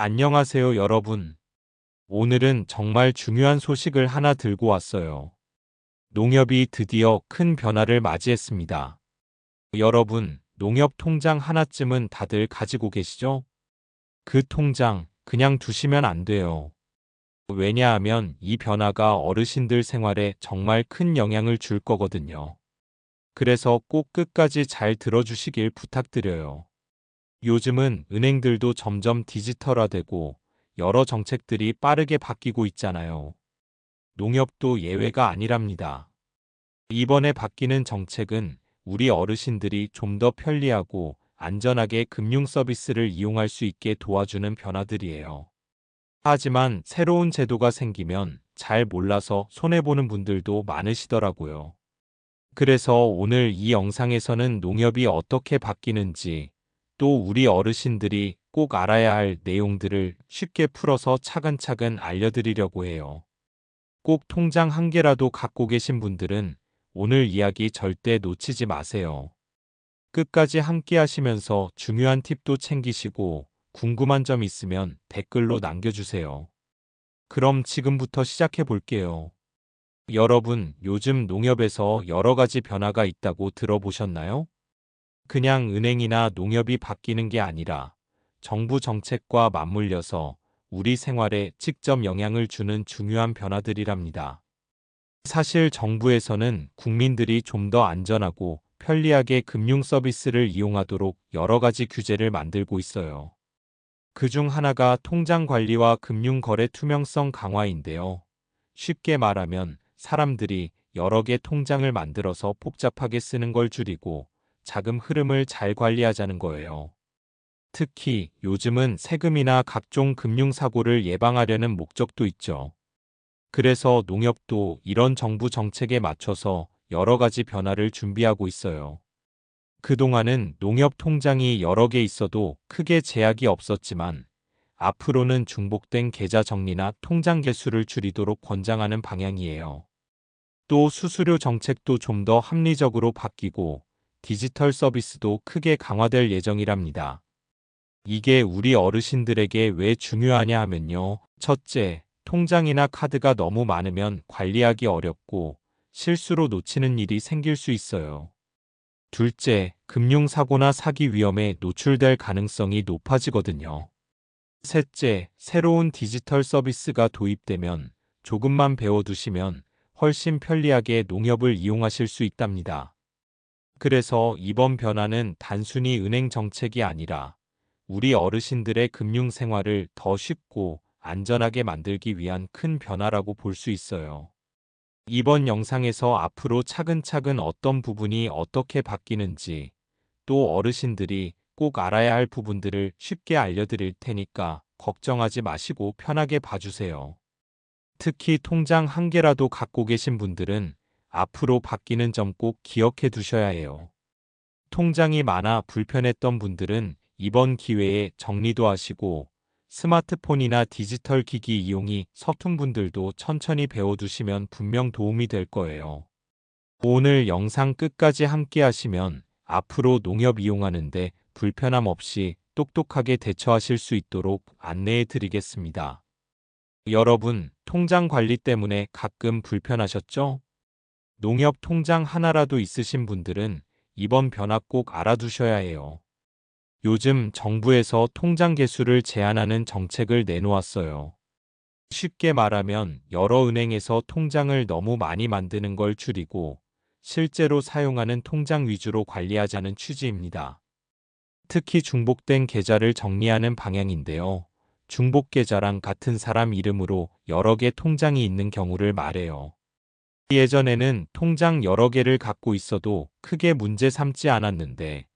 안녕하세요, 여러분. 오늘은 정말 중요한 소식을 하나 들고 왔어요. 농협이 드디어 큰 변화를 맞이했습니다. 여러분, 농협 통장 하나쯤은 다들 가지고 계시죠? 그 통장 그냥 두시면 안 돼요. 왜냐하면 이 변화가 어르신들 생활에 정말 큰 영향을 줄 거거든요. 그래서 꼭 끝까지 잘 들어주시길 부탁드려요. 요즘은 은행들도 점점 디지털화되고 여러 정책들이 빠르게 바뀌고 있잖아요. 농협도 예외가 아니랍니다. 이번에 바뀌는 정책은 우리 어르신들이 좀 더 편리하고 안전하게 금융 서비스를 이용할 수 있게 도와주는 변화들이에요. 하지만 새로운 제도가 생기면 잘 몰라서 손해보는 분들도 많으시더라고요. 그래서 오늘 이 영상에서는 농협이 어떻게 바뀌는지 또 우리 어르신들이 꼭 알아야 할 내용들을 쉽게 풀어서 차근차근 알려드리려고 해요. 꼭 통장 한 개라도 갖고 계신 분들은 오늘 이야기 절대 놓치지 마세요. 끝까지 함께 하시면서 중요한 팁도 챙기시고 궁금한 점 있으면 댓글로 남겨주세요. 그럼 지금부터 시작해 볼게요. 여러분, 요즘 농협에서 여러 가지 변화가 있다고 들어보셨나요? 그냥 은행이나 농협이 바뀌는 게 아니라 정부 정책과 맞물려서 우리 생활에 직접 영향을 주는 중요한 변화들이랍니다. 사실 정부에서는 국민들이 좀 더 안전하고 편리하게 금융 서비스를 이용하도록 여러 가지 규제를 만들고 있어요. 그 중 하나가 통장 관리와 금융 거래 투명성 강화인데요. 쉽게 말하면 사람들이 여러 개 통장을 만들어서 복잡하게 쓰는 걸 줄이고 자금 흐름을 잘 관리하자는 거예요. 특히 요즘은 세금이나 각종 금융사고를 예방하려는 목적도 있죠. 그래서 농협도 이런 정부 정책에 맞춰서 여러 가지 변화를 준비하고 있어요. 그동안은 농협 통장이 여러 개 있어도 크게 제약이 없었지만 앞으로는 중복된 계좌 정리나 통장 개수를 줄이도록 권장하는 방향이에요. 또 수수료 정책도 좀 더 합리적으로 바뀌고 디지털 서비스도 크게 강화될 예정이랍니다. 이게 우리 어르신들에게 왜 중요하냐 하면요. 첫째, 통장이나 카드가 너무 많으면 관리하기 어렵고 실수로 놓치는 일이 생길 수 있어요. 둘째, 금융사고나 사기 위험에 노출될 가능성이 높아지거든요. 셋째, 새로운 디지털 서비스가 도입되면 조금만 배워두시면 훨씬 편리하게 농협을 이용하실 수 있답니다. 그래서 이번 변화는 단순히 은행 정책이 아니라 우리 어르신들의 금융 생활을 더 쉽고 안전하게 만들기 위한 큰 변화라고 볼 수 있어요. 이번 영상에서 앞으로 차근차근 어떤 부분이 어떻게 바뀌는지 또 어르신들이 꼭 알아야 할 부분들을 쉽게 알려드릴 테니까 걱정하지 마시고 편하게 봐주세요. 특히 통장 한 개라도 갖고 계신 분들은 앞으로 바뀌는 점 꼭 기억해 두셔야 해요. 통장이 많아 불편했던 분들은 이번 기회에 정리도 하시고 스마트폰이나 디지털 기기 이용이 서툰 분들도 천천히 배워두시면 분명 도움이 될 거예요. 오늘 영상 끝까지 함께 하시면 앞으로 농협 이용하는데 불편함 없이 똑똑하게 대처하실 수 있도록 안내해 드리겠습니다. 여러분, 통장 관리 때문에 가끔 불편하셨죠? 농협 통장 하나라도 있으신 분들은 이번 변화 꼭 알아두셔야 해요. 요즘 정부에서 통장 개수를 제한하는 정책을 내놓았어요. 쉽게 말하면 여러 은행에서 통장을 너무 많이 만드는 걸 줄이고 실제로 사용하는 통장 위주로 관리하자는 취지입니다. 특히 중복된 계좌를 정리하는 방향인데요. 중복 계좌랑 같은 사람 이름으로 여러 개 통장이 있는 경우를 말해요. 예전에는 통장 여러 개를 갖고 있어도 크게 문제 삼지 않았는데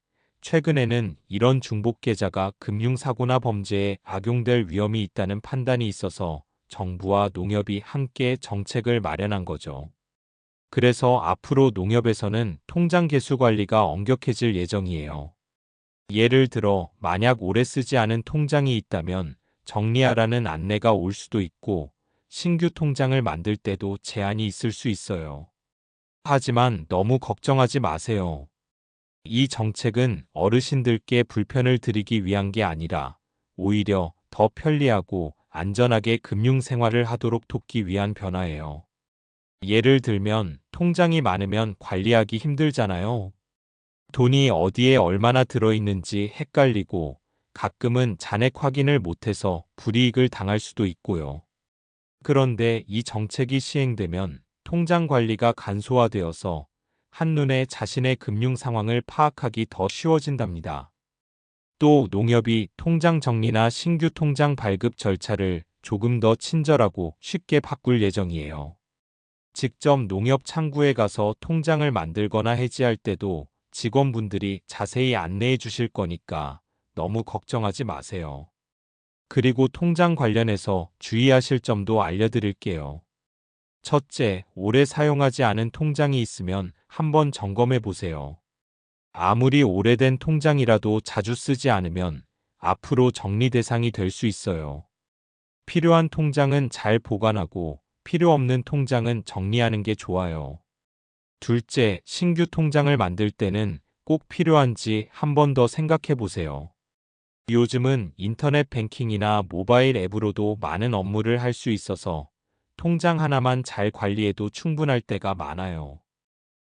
최근에는 이런 중복 계좌가 금융사고나 범죄에 악용될 위험이 있다는 판단이 있어서 정부와 농협이 함께 정책을 마련한 거죠. 그래서 앞으로 농협에서는 통장 개수 관리가 엄격해질 예정이에요. 예를 들어 만약 오래 쓰지 않은 통장이 있다면 정리하라는 안내가 올 수도 있고 신규 통장을 만들 때도 제한이 있을 수 있어요. 하지만 너무 걱정하지 마세요. 이 정책은 어르신들께 불편을 드리기 위한 게 아니라 오히려 더 편리하고 안전하게 금융 생활을 하도록 돕기 위한 변화예요. 예를 들면 통장이 많으면 관리하기 힘들잖아요. 돈이 어디에 얼마나 들어있는지 헷갈리고 가끔은 잔액 확인을 못해서 불이익을 당할 수도 있고요. 그런데 이 정책이 시행되면 통장 관리가 간소화되어서 한눈에 자신의 금융 상황을 파악하기 더 쉬워진답니다. 또 농협이 통장 정리나 신규 통장 발급 절차를 조금 더 친절하고 쉽게 바꿀 예정이에요. 직접 농협 창구에 가서 통장을 만들거나 해지할 때도 직원분들이 자세히 안내해 주실 거니까 너무 걱정하지 마세요. 그리고 통장 관련해서 주의하실 점도 알려드릴게요. 첫째, 오래 사용하지 않은 통장이 있으면 한번 점검해 보세요. 아무리 오래된 통장이라도 자주 쓰지 않으면 앞으로 정리 대상이 될 수 있어요. 필요한 통장은 잘 보관하고 필요 없는 통장은 정리하는 게 좋아요. 둘째, 신규 통장을 만들 때는 꼭 필요한지 한 번 더 생각해 보세요. 요즘은 인터넷 뱅킹이나 모바일 앱으로도 많은 업무를 할 수 있어서 통장 하나만 잘 관리해도 충분할 때가 많아요.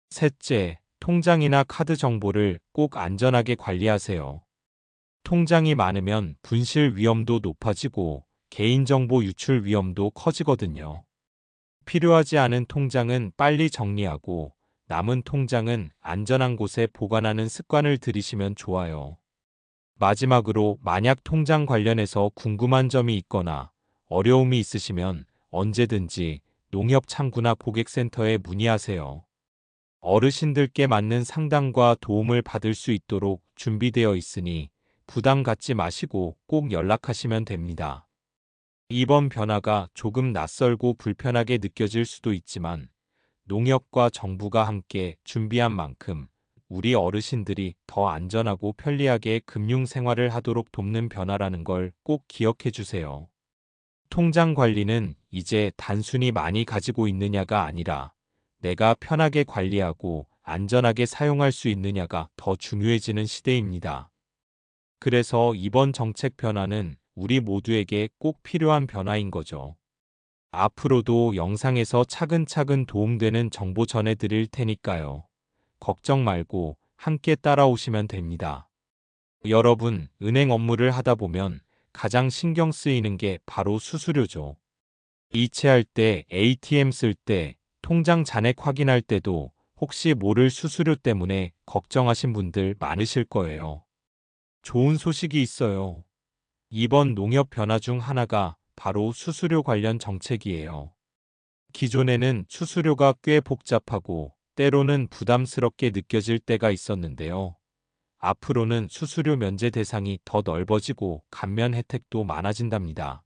셋째, 통장이나 카드 정보를 꼭 안전하게 관리하세요. 통장이 많으면 분실 위험도 높아지고 개인정보 유출 위험도 커지거든요. 필요하지 않은 통장은 빨리 정리하고 남은 통장은 안전한 곳에 보관하는 습관을 들이시면 좋아요. 마지막으로 만약 통장 관련해서 궁금한 점이 있거나 어려움이 있으시면 언제든지 농협 창구나 고객센터에 문의하세요. 어르신들께 맞는 상담과 도움을 받을 수 있도록 준비되어 있으니 부담 갖지 마시고 꼭 연락하시면 됩니다. 이번 변화가 조금 낯설고 불편하게 느껴질 수도 있지만 농협과 정부가 함께 준비한 만큼 우리 어르신들이 더 안전하고 편리하게 금융 생활을 하도록 돕는 변화라는 걸 꼭 기억해 주세요. 통장 관리는 이제 단순히 많이 가지고 있느냐가 아니라 내가 편하게 관리하고 안전하게 사용할 수 있느냐가 더 중요해지는 시대입니다. 그래서 이번 정책 변화는 우리 모두에게 꼭 필요한 변화인 거죠. 앞으로도 영상에서 차근차근 도움되는 정보 전해드릴 테니까요. 걱정 말고 함께 따라오시면 됩니다. 여러분, 은행 업무를 하다 보면 가장 신경 쓰이는 게 바로 수수료죠. 이체할 때, ATM 쓸 때, 통장 잔액 확인할 때도 혹시 모를 수수료 때문에 걱정하신 분들 많으실 거예요. 좋은 소식이 있어요. 이번 농협 변화 중 하나가 바로 수수료 관련 정책이에요. 기존에는 수수료가 꽤 복잡하고 때로는 부담스럽게 느껴질 때가 있었는데요. 앞으로는 수수료 면제 대상이 더 넓어지고 감면 혜택도 많아진답니다.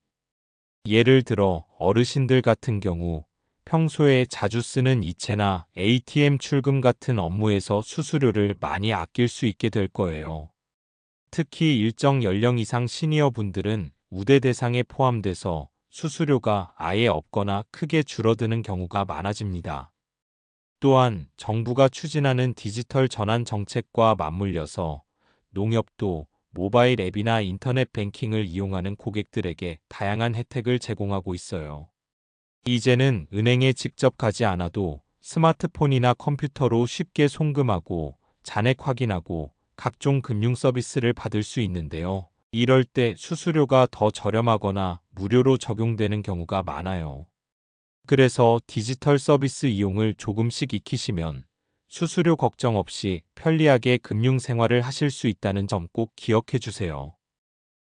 예를 들어 어르신들 같은 경우 평소에 자주 쓰는 이체나 ATM 출금 같은 업무에서 수수료를 많이 아낄 수 있게 될 거예요. 특히 일정 연령 이상 시니어 분들은 우대 대상에 포함돼서 수수료가 아예 없거나 크게 줄어드는 경우가 많아집니다. 또한 정부가 추진하는 디지털 전환 정책과 맞물려서 농협도 모바일 앱이나 인터넷 뱅킹을 이용하는 고객들에게 다양한 혜택을 제공하고 있어요. 이제는 은행에 직접 가지 않아도 스마트폰이나 컴퓨터로 쉽게 송금하고 잔액 확인하고 각종 금융 서비스를 받을 수 있는데요. 이럴 때 수수료가 더 저렴하거나 무료로 적용되는 경우가 많아요. 그래서 디지털 서비스 이용을 조금씩 익히시면 수수료 걱정 없이 편리하게 금융 생활을 하실 수 있다는 점 꼭 기억해 주세요.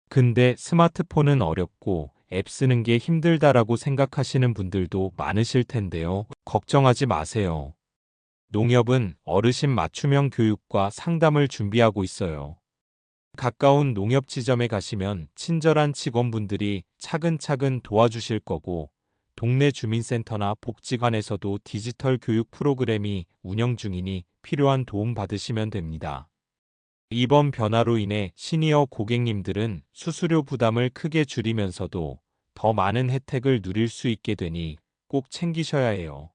근데 스마트폰은 어렵고 앱 쓰는 게 힘들다라고 생각하시는 분들도 많으실 텐데요. 걱정하지 마세요. 농협은 어르신 맞춤형 교육과 상담을 준비하고 있어요. 가까운 농협 지점에 가시면 친절한 직원분들이 차근차근 도와주실 거고 동네 주민센터나 복지관에서도 디지털 교육 프로그램이 운영 중이니 필요한 도움 받으시면 됩니다. 이번 변화로 인해 시니어 고객님들은 수수료 부담을 크게 줄이면서도 더 많은 혜택을 누릴 수 있게 되니 꼭 챙기셔야 해요.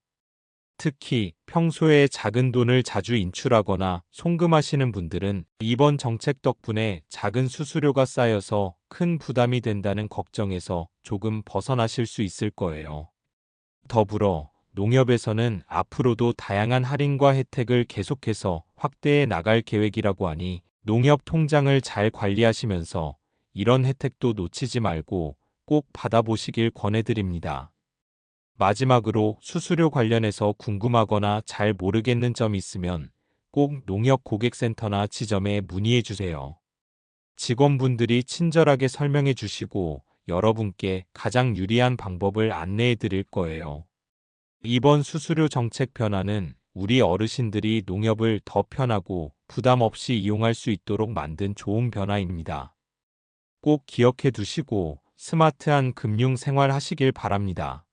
특히 평소에 작은 돈을 자주 인출하거나 송금하시는 분들은 이번 정책 덕분에 작은 수수료가 쌓여서 큰 부담이 된다는 걱정에서 조금 벗어나실 수 있을 거예요. 더불어 농협에서는 앞으로도 다양한 할인과 혜택을 계속해서 확대해 나갈 계획이라고 하니 농협 통장을 잘 관리하시면서 이런 혜택도 놓치지 말고 꼭 받아보시길 권해드립니다. 마지막으로 수수료 관련해서 궁금하거나 잘 모르겠는 점 있으면 꼭 농협 고객센터나 지점에 문의해 주세요. 직원분들이 친절하게 설명해 주시고 여러분께 가장 유리한 방법을 안내해 드릴 거예요. 이번 수수료 정책 변화는 우리 어르신들이 농협을 더 편하고 부담 없이 이용할 수 있도록 만든 좋은 변화입니다. 꼭 기억해 두시고 스마트한 금융 생활 하시길 바랍니다.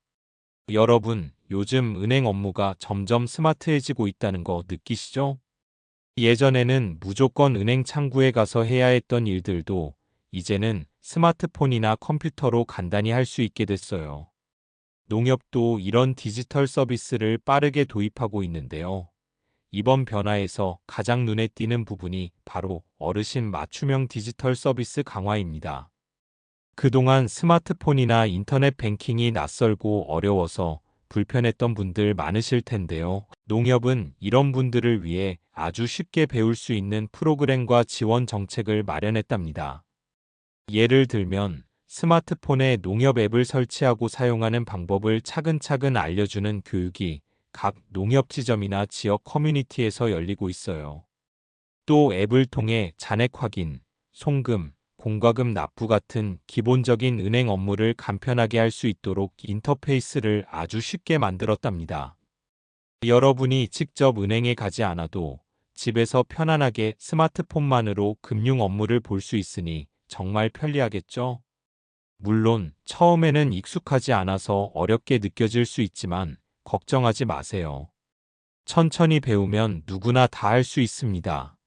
여러분, 요즘 은행 업무가 점점 스마트해지고 있다는 거 느끼시죠? 예전에는 무조건 은행 창구에 가서 해야 했던 일들도 이제는 스마트폰이나 컴퓨터로 간단히 할 수 있게 됐어요. 농협도 이런 디지털 서비스를 빠르게 도입하고 있는데요. 이번 변화에서 가장 눈에 띄는 부분이 바로 어르신 맞춤형 디지털 서비스 강화입니다. 그동안 스마트폰이나 인터넷 뱅킹이 낯설고 어려워서 불편했던 분들 많으실 텐데요. 농협은 이런 분들을 위해 아주 쉽게 배울 수 있는 프로그램과 지원 정책을 마련했답니다. 예를 들면 스마트폰에 농협 앱을 설치하고 사용하는 방법을 차근차근 알려주는 교육이 각 농협 지점이나 지역 커뮤니티에서 열리고 있어요. 또 앱을 통해 잔액 확인, 송금, 공과금 납부 같은 기본적인 은행 업무를 간편하게 할 수 있도록 인터페이스를 아주 쉽게 만들었답니다. 여러분이 직접 은행에 가지 않아도 집에서 편안하게 스마트폰만으로 금융 업무를 볼 수 있으니 정말 편리하겠죠? 물론 처음에는 익숙하지 않아서 어렵게 느껴질 수 있지만 걱정하지 마세요. 천천히 배우면 누구나 다 할 수 있습니다.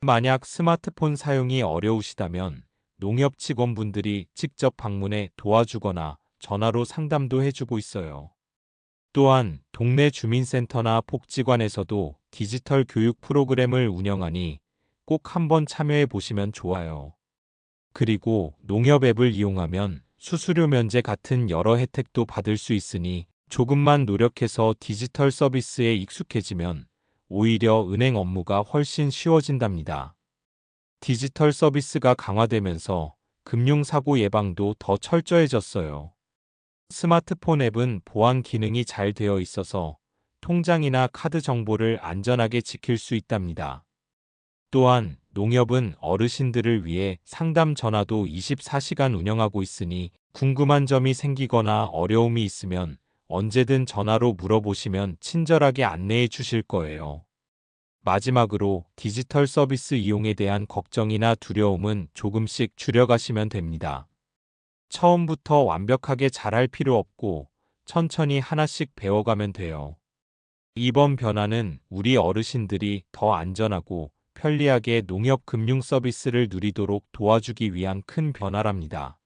만약 스마트폰 사용이 어려우시다면 농협 직원분들이 직접 방문해 도와주거나 전화로 상담도 해주고 있어요. 또한 동네 주민센터나 복지관에서도 디지털 교육 프로그램을 운영하니 꼭 한번 참여해 보시면 좋아요. 그리고 농협 앱을 이용하면 수수료 면제 같은 여러 혜택도 받을 수 있으니 조금만 노력해서 디지털 서비스에 익숙해지면 오히려 은행 업무가 훨씬 쉬워진답니다. 디지털 서비스가 강화되면서 금융사고 예방도 더 철저해졌어요. 스마트폰 앱은 보안 기능이 잘 되어 있어서 통장이나 카드 정보를 안전하게 지킬 수 있답니다. 또한 농협은 어르신들을 위해 상담 전화도 24시간 운영하고 있으니 궁금한 점이 생기거나 어려움이 있으면 언제든 전화로 물어보시면 친절하게 안내해 주실 거예요. 마지막으로 디지털 서비스 이용에 대한 걱정이나 두려움은 조금씩 줄여가시면 됩니다. 처음부터 완벽하게 잘할 필요 없고 천천히 하나씩 배워가면 돼요. 이번 변화는 우리 어르신들이 더 안전하고 편리하게 농협 금융 서비스를 누리도록 도와주기 위한 큰 변화랍니다.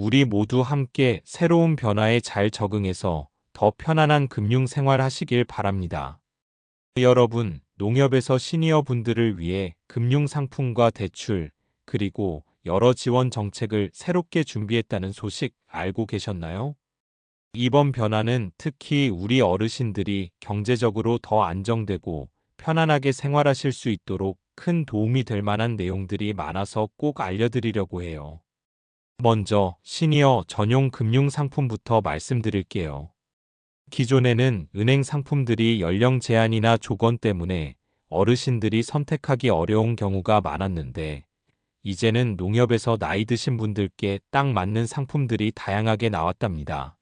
우리 모두 함께 새로운 변화에 잘 적응해서 더 편안한 금융 생활 하시길 바랍니다. 여러분, 농협에서 시니어 분들을 위해 금융 상품과 대출, 그리고 여러 지원 정책을 새롭게 준비했다는 소식 알고 계셨나요? 이번 변화는 특히 우리 어르신들이 경제적으로 더 안정되고 편안하게 생활하실 수 있도록 큰 도움이 될 만한 내용들이 많아서 꼭 알려드리려고 해요. 먼저 시니어 전용 금융 상품부터 말씀드릴게요. 기존에는 은행 상품들이 연령 제한이나 조건 때문에 어르신들이 선택하기 어려운 경우가 많았는데 이제는 농협에서 나이 드신 분들께 딱 맞는 상품들이 다양하게 나왔답니다.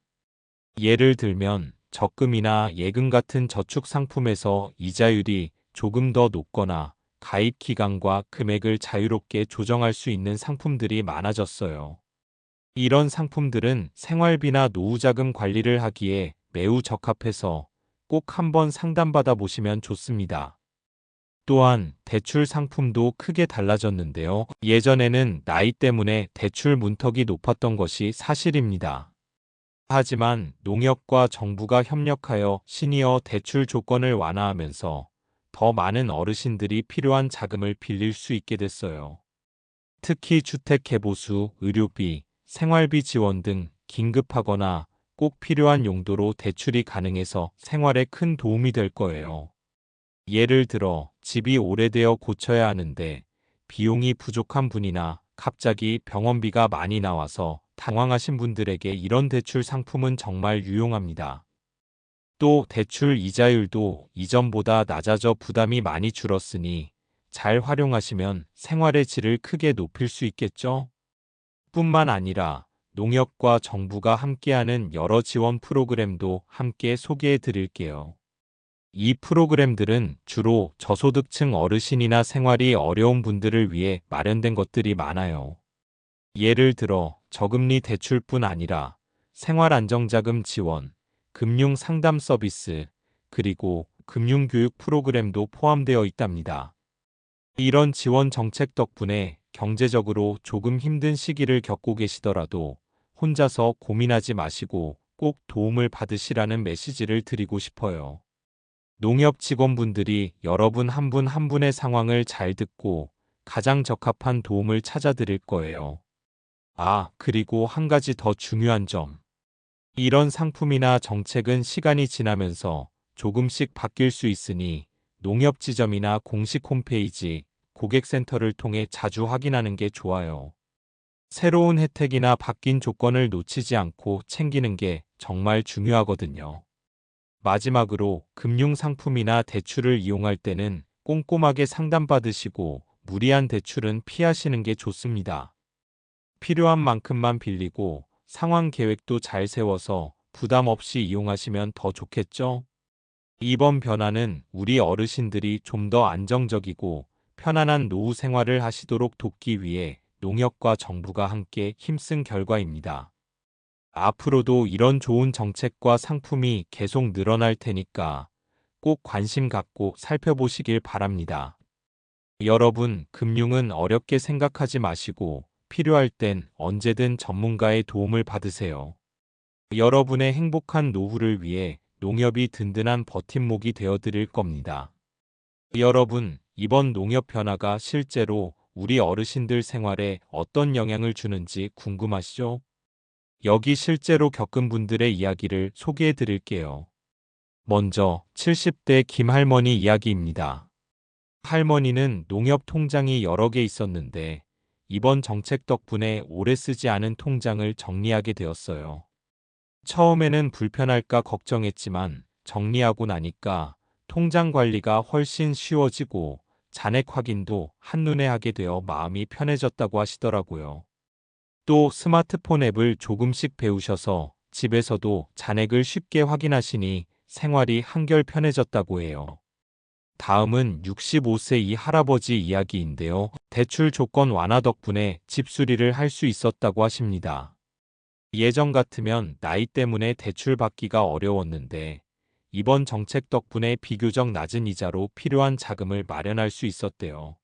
예를 들면 적금이나 예금 같은 저축 상품에서 이자율이 조금 더 높거나 가입 기간과 금액을 자유롭게 조정할 수 있는 상품들이 많아졌어요. 이런 상품들은 생활비나 노후자금 관리를 하기에 매우 적합해서 꼭 한번 상담받아 보시면 좋습니다. 또한 대출 상품도 크게 달라졌는데요. 예전에는 나이 때문에 대출 문턱이 높았던 것이 사실입니다. 하지만 농협과 정부가 협력하여 시니어 대출 조건을 완화하면서 더 많은 어르신들이 필요한 자금을 빌릴 수 있게 됐어요. 특히 주택 개보수, 의료비, 생활비 지원 등 긴급하거나 꼭 필요한 용도로 대출이 가능해서 생활에 큰 도움이 될 거예요. 예를 들어 집이 오래되어 고쳐야 하는데 비용이 부족한 분이나 갑자기 병원비가 많이 나와서 당황하신 분들에게 이런 대출 상품은 정말 유용합니다. 또 대출 이자율도 이전보다 낮아져 부담이 많이 줄었으니 잘 활용하시면 생활의 질을 크게 높일 수 있겠죠? 뿐만 아니라 농협과 정부가 함께하는 여러 지원 프로그램도 함께 소개해 드릴게요. 이 프로그램들은 주로 저소득층 어르신이나 생활이 어려운 분들을 위해 마련된 것들이 많아요. 예를 들어 저금리 대출뿐 아니라 생활안정자금 지원, 금융 상담 서비스, 그리고 금융교육 프로그램도 포함되어 있답니다. 이런 지원 정책 덕분에 경제적으로 조금 힘든 시기를 겪고 계시더라도 혼자서 고민하지 마시고 꼭 도움을 받으시라는 메시지를 드리고 싶어요. 농협 직원분들이 여러분 한분한 분의 상황을 잘 듣고 가장 적합한 도움을 찾아 드릴 거예요. 아, 그리고 한 가지 더 중요한 점. 이런 상품이나 정책은 시간이 지나면서 조금씩 바뀔 수 있으니 농협 지점이나 공식 홈페이지, 고객센터를 통해 자주 확인하는 게 좋아요. 새로운 혜택이나 바뀐 조건을 놓치지 않고 챙기는 게 정말 중요하거든요. 마지막으로 금융상품이나 대출을 이용할 때는 꼼꼼하게 상담받으시고 무리한 대출은 피하시는 게 좋습니다. 필요한 만큼만 빌리고 상황 계획도 잘 세워서 부담 없이 이용하시면 더 좋겠죠? 이번 변화는 우리 어르신들이 좀 더 안정적이고 편안한 노후 생활을 하시도록 돕기 위해 농협과 정부가 함께 힘쓴 결과입니다. 앞으로도 이런 좋은 정책과 상품이 계속 늘어날 테니까 꼭 관심 갖고 살펴보시길 바랍니다. 여러분, 금융은 어렵게 생각하지 마시고 필요할 땐 언제든 전문가의 도움을 받으세요. 여러분의 행복한 노후를 위해 농협이 든든한 버팀목이 되어 드릴 겁니다. 여러분, 이번 농협 변화가 실제로 우리 어르신들 생활에 어떤 영향을 주는지 궁금하시죠? 여기 실제로 겪은 분들의 이야기를 소개해 드릴게요. 먼저 70대 김할머니 이야기입니다. 할머니는 농협 통장이 여러 개 있었는데 이번 정책 덕분에 오래 쓰지 않은 통장을 정리하게 되었어요. 처음에는 불편할까 걱정했지만 정리하고 나니까 통장 관리가 훨씬 쉬워지고 잔액 확인도 한눈에 하게 되어 마음이 편해졌다고 하시더라고요. 또 스마트폰 앱을 조금씩 배우셔서 집에서도 잔액을 쉽게 확인하시니 생활이 한결 편해졌다고 해요. 다음은 65세 이 할아버지 이야기인데요. 대출 조건 완화 덕분에 집 수리를 할 수 있었다고 하십니다. 예전 같으면 나이 때문에 대출 받기가 어려웠는데 이번 정책 덕분에 비교적 낮은 이자로 필요한 자금을 마련할 수 있었대요.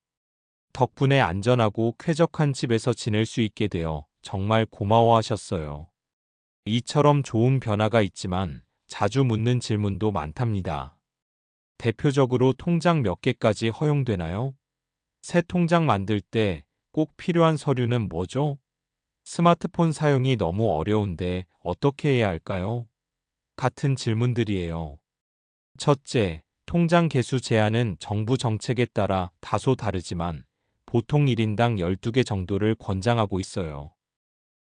덕분에 안전하고 쾌적한 집에서 지낼 수 있게 되어 정말 고마워하셨어요. 이처럼 좋은 변화가 있지만 자주 묻는 질문도 많답니다. 대표적으로 통장 몇 개까지 허용되나요? 새 통장 만들 때 꼭 필요한 서류는 뭐죠? 스마트폰 사용이 너무 어려운데 어떻게 해야 할까요? 같은 질문들이에요. 첫째, 통장 개수 제한은 정부 정책에 따라 다소 다르지만 보통 1인당 12개 정도를 권장하고 있어요.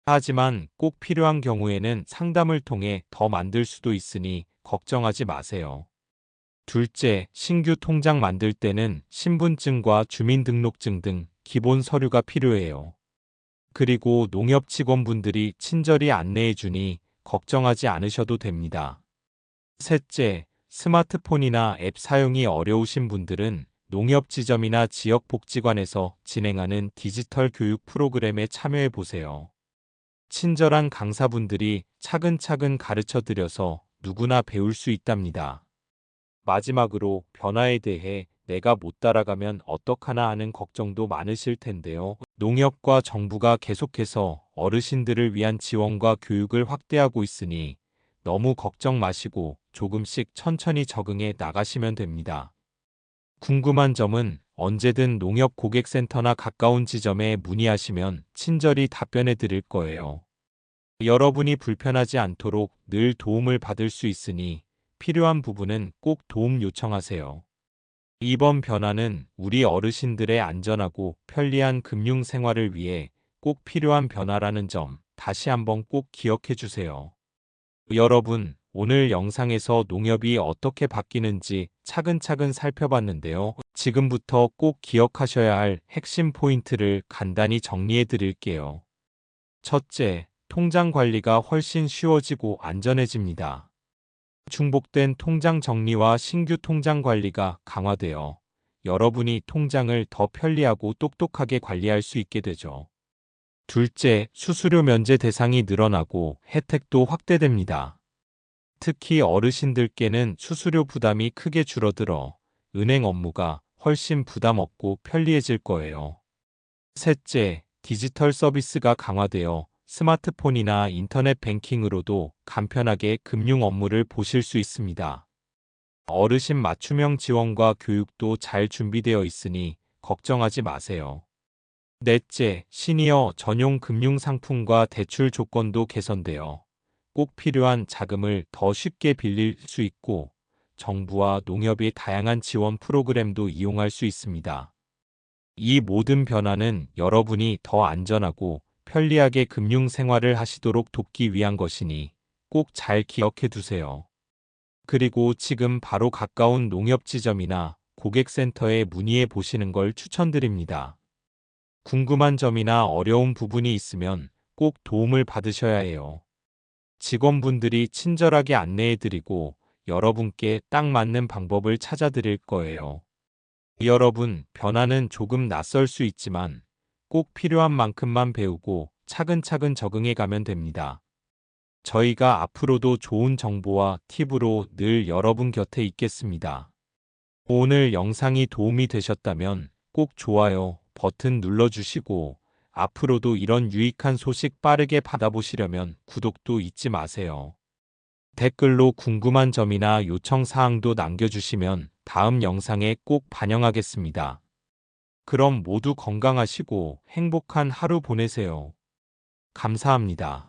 하지만 꼭 필요한 경우에는 상담을 통해 더 만들 수도 있으니 걱정하지 마세요. 둘째, 신규 통장 만들 때는 신분증과 주민등록증 등 기본 서류가 필요해요. 그리고 농협 직원분들이 친절히 안내해 주니 걱정하지 않으셔도 됩니다. 셋째, 스마트폰이나 앱 사용이 어려우신 분들은 농협 지점이나 지역 복지관에서 진행하는 디지털 교육 프로그램에 참여해 보세요. 친절한 강사분들이 차근차근 가르쳐 드려서 누구나 배울 수 있답니다. 마지막으로 변화에 대해 내가 못 따라가면 어떡하나 하는 걱정도 많으실 텐데요. 농협과 정부가 계속해서 어르신들을 위한 지원과 교육을 확대하고 있으니 너무 걱정 마시고 조금씩 천천히 적응해 나가시면 됩니다. 궁금한 점은 언제든 농협 고객센터나 가까운 지점에 문의하시면 친절히 답변해 드릴 거예요. 여러분이 불편하지 않도록 늘 도움을 받을 수 있으니 필요한 부분은 꼭 도움 요청하세요. 이번 변화는 우리 어르신들의 안전하고 편리한 금융 생활을 위해 꼭 필요한 변화라는 점 다시 한번 꼭 기억해 주세요. 여러분, 오늘 영상에서 농협이 어떻게 바뀌는지 차근차근 살펴봤는데요. 지금부터 꼭 기억하셔야 할 핵심 포인트를 간단히 정리해 드릴게요. 첫째, 통장 관리가 훨씬 쉬워지고 안전해집니다. 중복된 통장 정리와 신규 통장 관리가 강화되어 여러분이 통장을 더 편리하고 똑똑하게 관리할 수 있게 되죠. 둘째, 수수료 면제 대상이 늘어나고 혜택도 확대됩니다. 특히 어르신들께는 수수료 부담이 크게 줄어들어 은행 업무가 훨씬 부담 없고 편리해질 거예요. 셋째, 디지털 서비스가 강화되어 스마트폰이나 인터넷 뱅킹으로도 간편하게 금융 업무를 보실 수 있습니다. 어르신 맞춤형 지원과 교육도 잘 준비되어 있으니 걱정하지 마세요. 넷째, 시니어 전용 금융 상품과 대출 조건도 개선되어 꼭 필요한 자금을 더 쉽게 빌릴 수 있고 정부와 농협의 다양한 지원 프로그램도 이용할 수 있습니다. 이 모든 변화는 여러분이 더 안전하고 편리하게 금융 생활을 하시도록 돕기 위한 것이니 꼭 잘 기억해 두세요. 그리고 지금 바로 가까운 농협 지점이나 고객센터에 문의해 보시는 걸 추천드립니다. 궁금한 점이나 어려운 부분이 있으면 꼭 도움을 받으셔야 해요. 직원분들이 친절하게 안내해 드리고 여러분께 딱 맞는 방법을 찾아 드릴 거예요. 여러분, 변화는 조금 낯설 수 있지만 꼭 필요한 만큼만 배우고 차근차근 적응해 가면 됩니다. 저희가 앞으로도 좋은 정보와 팁으로 늘 여러분 곁에 있겠습니다. 오늘 영상이 도움이 되셨다면 꼭 좋아요 버튼 눌러주시고 앞으로도 이런 유익한 소식 빠르게 받아보시려면 구독도 잊지 마세요. 댓글로 궁금한 점이나 요청 사항도 남겨주시면 다음 영상에 꼭 반영하겠습니다. 그럼 모두 건강하시고 행복한 하루 보내세요. 감사합니다.